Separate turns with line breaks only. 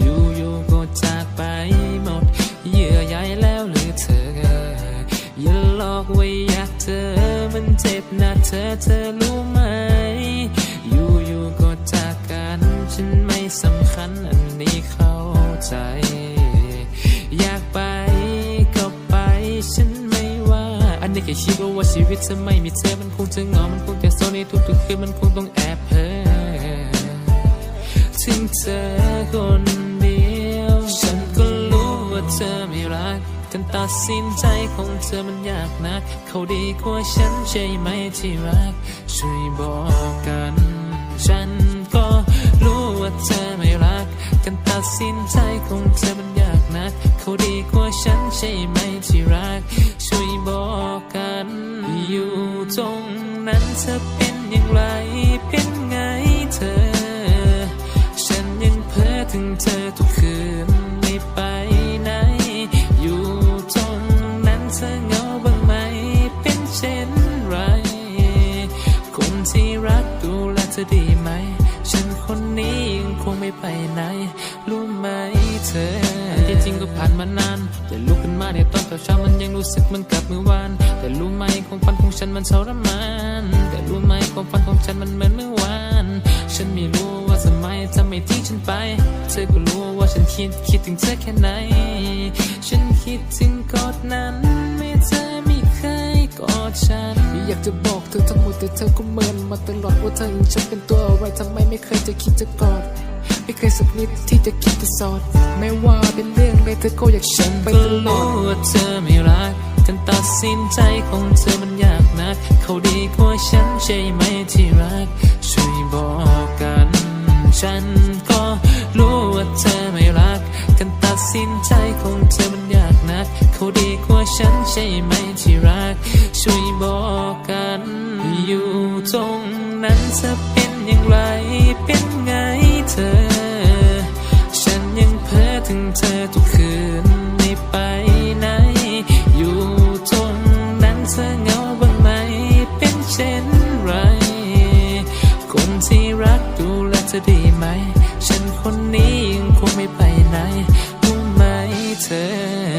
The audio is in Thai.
อยู่อยู่ๆก็จากไปหมด เยื่อใยแล้วหรือเธอ อย่าหลอกว่าอยากเธอ มันเจ็บนะเธอเธอรู้ไหมอยู่อยู่ๆก็จากกัน ฉันไม่สำคัญอันนี้เข้าใจ อยากไปก็ไป ฉันไม่ว่า อันนี้แค่คิดว่าชีวิตจะไม่มีเธอ มันคงจะเหงา มันคงจะเศร้าในทุกๆคืน มันคงต้องแอบเพ้อ เธอคนเดียว ฉันก็รู้ว่าเธอไม่รักการตัดสินใจของเธอมันยากนัก เขาดีกว่าฉันใช่ไหมที่รัก ช่วยบอกกัน ฉันก็รู้ว่าเธอไม่รัก การตัดสินใจของเธอมันยากนัก เขาดีกว่าฉันใช่ไหมที่รัก ช่วยบอกกัน อยู่ตรงนั้นเธอเป็นอย่างไรเป็น ถึงเธอทุกคืนไม่ไปไหน อยู่ตรงนั้นเธอเงาบ้างไหม เป็นเช่นไร คนที่รักดูแลเธอดีไหม ฉันคนนี้ยังคงไม่ไปไหน รู้ไหมเธอที่จริงก็ผ่านมานาน แต่ลุกขึ้นมาในตอนเช้ามันยังรู้สึกเหมันกับเมื่อวาน แต่รู้ไหมความฝันของฉันมันทรมาน แต่รู้ไหมความฝันของฉันมันเหมือนเมื่อวาน ฉันไม่รู้ ว่าทำไมเธอไม่ทิ้งฉันไป เธอก็รู้ว่าฉันคิดคิดถึงเธอแค่ไหน ฉันคิดถึงกอดนั้นไม่เธอไม่เคยกอดฉัน
อยากจะบอกเธอทั้งหมดแต่เธอก็เมินมาตลอดว่าเธอยังฉันเป็นตัวอะไรทำไมไม่เคยจะคิดจะกอดไม่เคยสักนิดที่จะคิดจะสอด ไม่ว่าเป็นเรื่องอะไรเธอก็อยากฉันไปตลอ
รู้
ด
ว่าเธอไม่รักการตัดสินใจของเธอมันยากนัก เขาดีกว่าฉันใช่ไหมที่รัก ช่วยบอกกัน ฉันก็รู้ว่าเธอไม่รักการตัดสินใจของเธอมันยากนัก เขาดีกว่าฉันใช่ไหมที่รัก ช่วยบอกกัน อยู่ตรงนั้นเธอเป็นอย่างไร เป็นไงเธอ ฉันยังเพ้อถึงเธอทุกคืนไม่ไปไหน อยู่ตรงนั้นเธอเงาบ้างไหม เป็นเช่นไร คนที่รักดู จะดีไหม ฉันคนนี้ยังคงไม่ไปไหนรู้ไหมเธอ